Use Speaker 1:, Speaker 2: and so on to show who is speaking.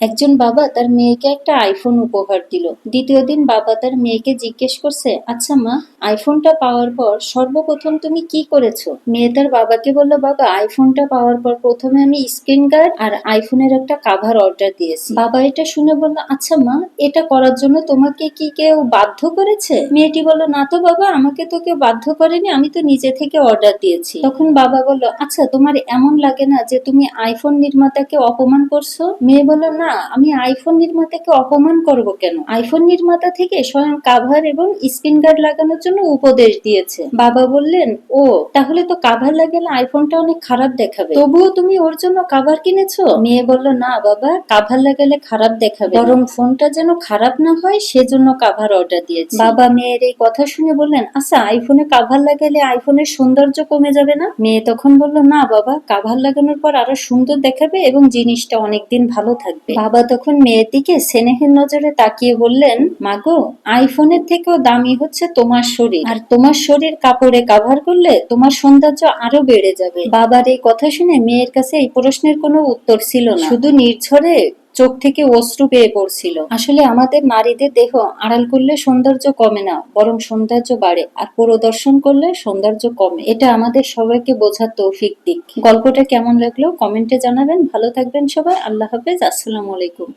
Speaker 1: একজন বাবা তার মেয়েকে একটা আইফোন উপহার দিল। দ্বিতীয় দিন বাবা তার মেয়েকে জিজ্ঞেস করছে আচ্ছা মা আইফোনটা পাওয়ার পর সর্বপ্রথম তুমি কি করেছ? মেয়ে তার বাবাকে বলল, বাবা আইফোনটা পাওয়ার পর প্রথমে আমি স্ক্রিন গার্ড আর আইফোনের একটা কাভার অর্ডার দিয়েছি। বাবা এটা শুনে বলল আচ্ছা মা, এটা করার জন্য তোমাকে কি কেউ বাধ্য করেছে? মেয়েটি বলল, না তো বাবা, আমাকে তো কেউ বাধ্য করেনি, আমি তো নিজে থেকে অর্ডার দিয়েছি। তখন বাবা বলল আচ্ছা তোমার এমন লাগে না যে তুমি আইফোন নির্মাতাকে অপমান করছ? মেয়ে বলল, না আমি আইফোন নির্মাতাকে অপমান করব কেন? আইফোন নির্মাতা থেকে স্বয়ং কাভার এবং স্ক্রিন গার্ড লাগানোর জন্য উপদেশ দিয়েছে। বাবা বললেন, ও, তাহলে তো কাভার লাগালে আইফোনটা অনেক খারাপ দেখাবে। তবুও তুমি ওর জন্য কাভার কিনেছো? মেয়ে বলল, না বাবা, কাভার লাগালে খারাপ দেখাবে। বরং ফোনটা যেন খারাপ না হয়, সেজন্য কাভার অর্ডার দিয়েছে। বাবা মেয়ের এই কথা শুনে বললেন আচ্ছা আইফোনে কাভার লাগালে আইফোনের সৌন্দর্য কমে যাবে না? মেয়ে তখন বলল, না বাবা, কাভার লাগানোর পর আরও সুন্দর দেখাবে এবং জিনিসটা অনেকদিন ভালো থাকবে। বাবা তখন মেয়েটিকে স্নেহের নজরে তাকিয়ে বললেন, মাগো, আইফোনের থেকেও দামি হচ্ছে তোমার শরীর। আর তোমার শরীর কাপড়ে কাভার করলে তোমার সৌন্দর্য আরও বেড়ে যাবে। বাবার এই কথা শুনে মেয়ের কাছে এই প্রশ্নের কোনো উত্তর ছিল না। শুধু নির্ঝরে চোখ থেকে অশ্রু বেয়ে পড়ছিল আসলে আমাদের নারীদের দেহ আড়াল করলে সৌন্দর্য কমে না, বরং সৌন্দর্য বাড়ে, আর প্রদর্শন করলে সৌন্দর্য কমে। এটা আমাদের সবাইকে বোঝার তৌফিক দিক। গল্পটা কেমন লাগল কমেন্টে জানাবেন। ভালো থাকবেন সবাই। আল্লাহ হাফেজ। আসসালামু আলাইকুম।